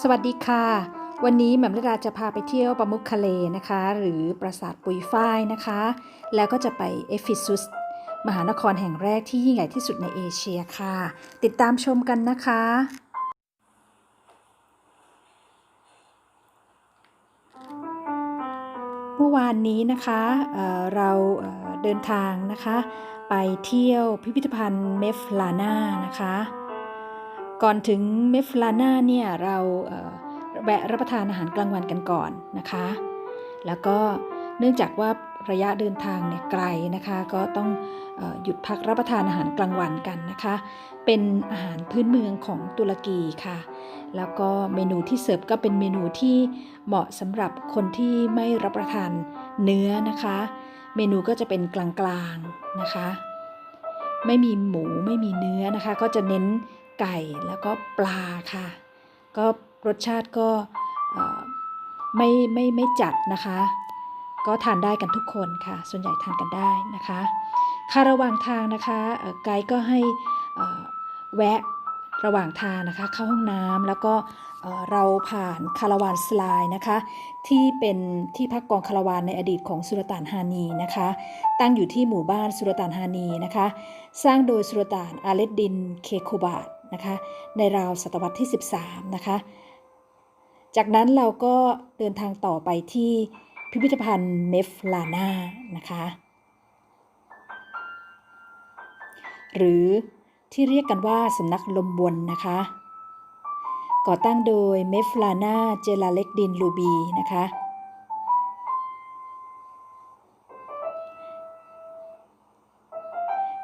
สวัสดีค่ะ วันนี้แหม่มระดาจะพาไปเที่ยวปามุกคาเลนะคะ หรือปราสาทปุยฝ้ายนะคะ แล้วก็จะไปเอฟิซุสมหานครแห่งแรกที่ยิ่งใหญ่ที่สุดในเอเชียค่ะ ติดตามชมกันนะคะ เมื่อวานนี้นะคะเเราเเดินทางนะคะ ไปเที่ยวพิพิธภัณฑ์เมฟลาน่านะคะ ก่อนถึงเมฟลาน่าเนี่ยเราแวะรับประทานอาหารกลางวันกันก่อนนะคะ แล้วก็เนื่องจากว่าระยะเดินทางเนี่ยไกลนะคะ ก็ต้องอหยุดพักรับประทานอาหารกลางวันกันนะคะ เป็นอาหารพื้นเมืองของตุรกีค่ะ แล้วก็เมนูที่เสิร์ฟก็เป็นเมนูที่เหมาะสำหรับคนที่ไม่รับประทานเนื้อนะคะ เมนูก็จะเป็นกลางๆนะคะ ไม่มีหมูไม่มีเนื้อนะคะ ก็จะเน้น ไก่แล้วก็ปลาค่ะ ก็รสชาติก็เอ่ไม่ไม่ไม่จัดนะคะ ก็ทานได้กันทุกคนค่ะ ส่วนใหญ่ทานกันได้นะคะค่ะระหว่างทางนะคะไกด์ก็ให้แวะระหว่างทางนะคะ เข้าห้องน้ำแล้วก็เราผ่านคาราวานสไลน์นะคะ ที่เป็นที่พักกองคาราวานในอดีตของสุลต่านฮานีนะคะ ตั้งอยู่ที่หมู่บ้านสุลต่านฮานีนะคะ สร้างโดยสุลต่านอาเลดดินเคโคบาต นะคะในราวศตวรรษที่ 13 นะคะ จากนั้นเราก็เดินทางต่อไปที่พิพิธภัณฑ์เมฟลาน่านะคะหรือที่เรียกกันว่าสำนักลมวนนะคะ ก่อตั้งโดยเมฟลาน่าเจลาเล็กดินลูบีนะคะ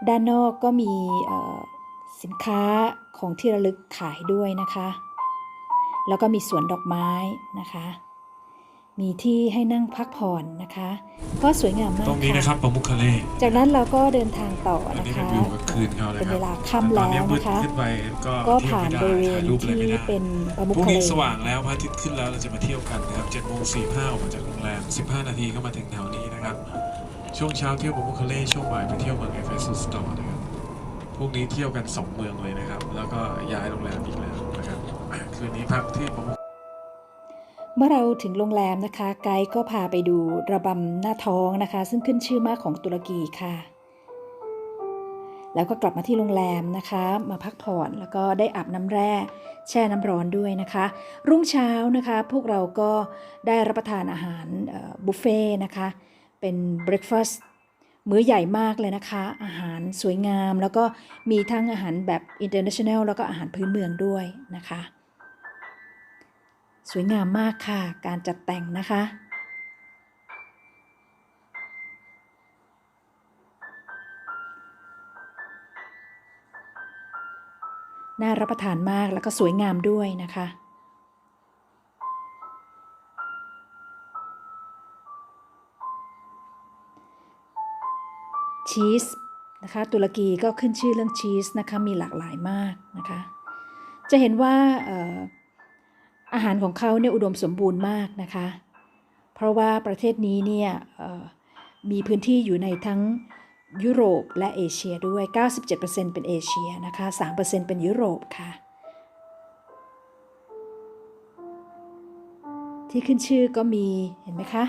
ด้านนอกก็มีเสินค้าของที่ระลึกขายด้วยนะคะ แล้วก็มีสวนดอกไม้นะคะ มีที่ให้นั่งพักผ่อนนะคะ ก็สวยงามมากตรงนี้นะครับปามุคคาเล่จากนั้นเราก็เดินทางต่ออันนะนี้เป็คะนวิวกลางคืนเขาเลยเป็นครัเวบลาค่ำตอนแล้วนี้มืดนะคะขึ้นไปก็ก็เที่ยวผ่านไม่บได้ริเวณถ่ายรูปอะไรที่ไม่ได้เป็นปามุกพรุ่งคาเลนี้สว่างแล้วพระอาทิตย์ขึ้นแล้วเราจะมาเที่ยวกันนะครับ7โมง45ออกมาจากโรงแรม15นาทีก็มาถึงแถวนี้นะครับ ช่วงเช้าเที่ยวปามุคคาเล่ช่วงบ่ายไปเที่ยวเมืองเอเฟซัสต่อนะครับ พรุ่งนี้เที่ยวกัน 2 เมืองเลยนะครับ แล้วก็ย้ายโรงแรมอีกแล้วนะครับคืนนี้พักที่ปามุคเมื่อเราถึงโรงแรมนะคะ ไกด์ก็พาไปดูระบำหน้าท้องนะคะ ซึ่งขึ้นชื่อมากของตุรกีค่ะ แล้วก็กลับมาที่โรงแรมนะคะ มาพักผ่อนแล้วก็ได้อาบน้ำแร่แช่น้ำร้อนด้วยนะคะ รุ่งเช้านะคะ พวกเราก็ได้รับประทานอาหารบุฟเฟ่ต์นะคะ เป็นเบรคฟาสต์ มื้อใหญ่มากเลยนะคะ อาหารสวยงาม แล้วก็มีทั้งอาหารแบบ international แล้วก็อาหารพื้นเมืองด้วยนะคะ สวยงามมากค่ะ การจัดแต่งนะคะ น่ารับประทานมากแล้วก็สวยงามด้วยนะคะ ชีสนะคะตุรกีก็ขึ้นชื่อเรื่องชีสนะคะมีหลากหลายมากนะคะจะเห็นว่าอาหารของเขาเนี่ยอุดมสมบูรณ์มากนะคะ เพราะว่าประเทศนี้เนี่ยมีพื้นที่อยู่ในทั้งยุโรปและเอเชียด้วย 97%เป็นเอเชียนะคะ 3%เป็นยุโรปค่ะ ที่ขึ้นชื่อก็มีเห็นไหมคะ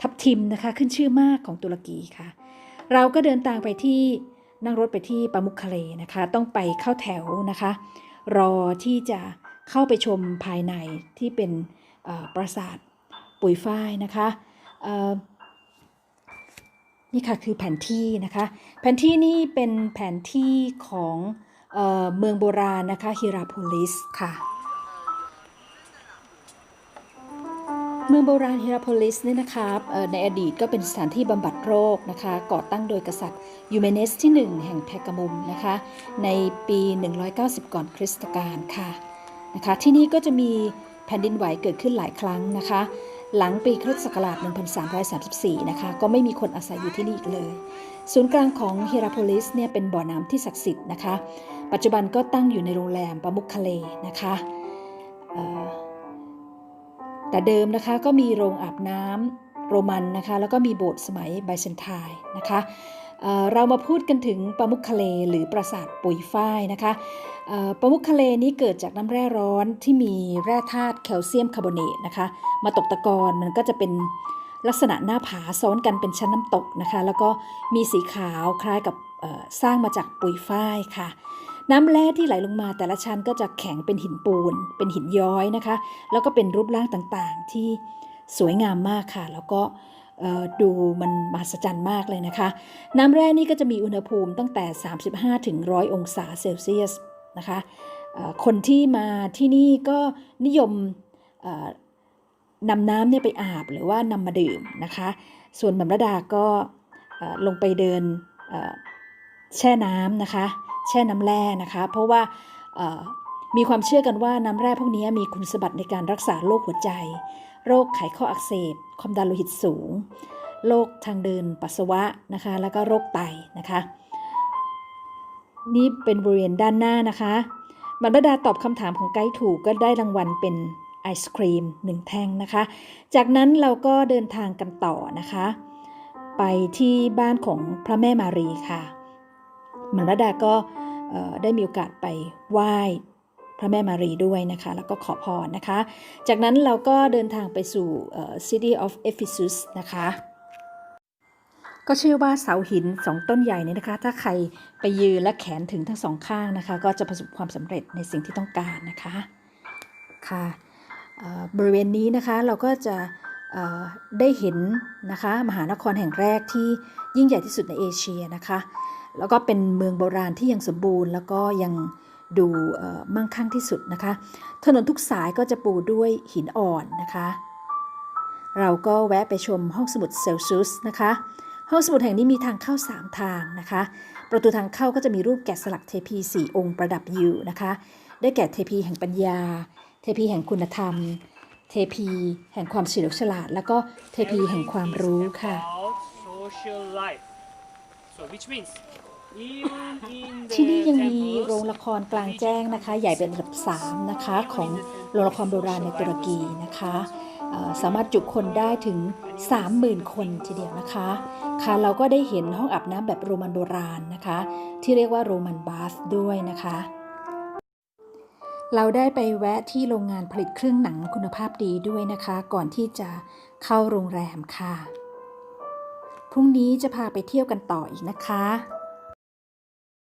ทับทิมนะคะขึ้นชื่อมากของตุรกีค่ะ เราก็เดินทางไปที่นั่งรถไปที่ปามุคเลนะคะ ต้องไปเข้าแถวนะคะ รอที่จะเข้าไปชมภายในที่เป็นปราสาทปุยฝ้ายนะคะนี่ค่ะคือแผนที่นะคะ แผนที่นี่เป็นแผนที่ของเออเมืองโบราณนะคะฮิราโพลิสค่ะ เมืองโบราณเฮราโพลิสเนี่ยนะคะในอดีตก็เป็นสถานที่บำบัดโรคนะคะก่อตั้งโดยกษัตริย์ยูเมเนสที่ 1 แห่งแพกามุมนะคะในปี 190 ก่อนคริสตกาลค่ะนะคะที่นี่ก็จะมีแผ่นดินไหวเกิดขึ้นหลายครั้งนะคะ หลังปีคริสตศักราช 1334 นะคะก็ไม่มีคนอาศัยอยู่ที่นี่อีกเลย ศูนย์กลางของเฮราโพลิสเนี่ยเป็นบ่อน้ำที่ศักดิ์สิทธิ์นะคะ ปัจจุบันก็ตั้งอยู่ในโรงแรมปามุคคาเลนะคะ แต่เดิมนะคะก็มีโรงอาบน้ำโรมันนะคะแล้วก็มีโบสถ์สมัยไบเซนไทน์นะคะเเรามาพูดกันถึงปามุคคาเลหรือปราสาทปุยฝ้ายนะคะปามุกทะเลนี้เกิดจากน้ำแร่ร้อนที่มีแร่ธาตุแคลเซียมคาร์บอเนตนะคะ มาตกตะกอนมันก็จะเป็นลักษณะหน้าผาซ้อนกันเป็นชั้นน้ำตกนะคะ แล้วก็มีสีขาวคล้ายกับสร้างมาจากปุยฝ้ายค่ะ น้ำแร่ที่ไหลลงมาแต่ละชั้นก็จะแข็งเป็นหินปูน เป็นหินย้อยนะคะ แล้วก็เป็นรูปร่างต่างๆที่สวยงามมากค่ะ แล้วก็ดูมันมหัศจรรย์มากเลยนะคะ น้ำแร่นี่ก็จะมีอุณหภูมิตั้งแต่ 35ถึง100 องศาเซลเซียสนะคะคนที่มาที่นี่ก็นิยมนำน้ำเนี่ยไปอาบหรือว่านำมาดื่มนะคะ ส่วนบัมรดาก็ลงไปเดินแช่น้ำนะคะ แช่น้ำแร่นะคะ เพราะว่ามีความเชื่อกันว่าน้ำแร่พวกนี้มีคุณสมบัติในการรักษาโรคหัวใจ โรคไขข้ออักเสบ ความดันโลหิตสูง โรคทางเดินปัสสาวะนะคะ แล้วก็โรคไตนะคะ นี่เป็นบริเวณด้านหน้านะคะบรรดาตอบคำถามของไกด์ถูกก็ได้รางวัลเป็นไอศครีมหนึ่งแท่งนะคะ จากนั้นเราก็เดินทางกันต่อนะคะ ไปที่บ้านของพระแม่มารีค่ะ บรรดาก็ได้มีโอกาสไปไหว้พระแม่มารีด้วยนะคะ แล้วก็ขอพรนะคะ จากนั้นเราก็เดินทางไปสู่ City of Ephesus นะคะ ก็เชื่อว่าเสาหินสองต้นใหญ่นี้นะคะ ถ้าใครไปยืนและแขนถึงทั้งสองข้างนะคะ ก็จะประสบความสำเร็จในสิ่งที่ต้องการนะคะ ค่ะเบริเวณนี้นะคะเราก็จะได้เห็นนะคะมหานครแห่งแรกที่ยิ่งใหญ่ที่สุดในเอเชียนะคะ แล้วก็เป็นเมืองโบราณที่ยังสมบูรณ์ แล้วก็ยังดูมั่งคั่งที่สุดนะคะ ถนนทุกสายก็จะปูด้วยหินอ่อนนะคะ เราก็แวะไปชมห้องสมุดเซลซุสนะคะ ห้องสมุดแห่งนี้มีทางเข้า 3 ทางนะคะ ประตูทางเข้าก็จะมีรูปแกะสลักเทพี4องค์ประดับอยู่นะคะ ได้แก่เทพีแห่งปัญญา เทพีแห่งคุณธรรม เทพีแห่งความเฉลียวฉลาด แล้วก็เทพีแห่งความรู้ค่ะ So which means ที่นี่ยังมีโรงละครกลางแจ้งนะคะ ใหญ่เป็นอันดับ3นะคะของโรงละครโบราณในตุรกีนะคะสามารถจุคนได้ถึง 30,000 คนทีเดียวนะคะ ค่ะเราก็ได้เห็นห้องอาบน้ำแบบโรมันโบราณนะคะ ที่เรียกว่าโรมันบาสด้วยนะคะ เราได้ไปแวะที่โรงงานผลิตเครื่องหนังคุณภาพดีด้วยนะคะ ก่อนที่จะเข้าโรงแรมค่ะ พรุ่งนี้จะพาไปเที่ยวกันต่ออีกนะคะ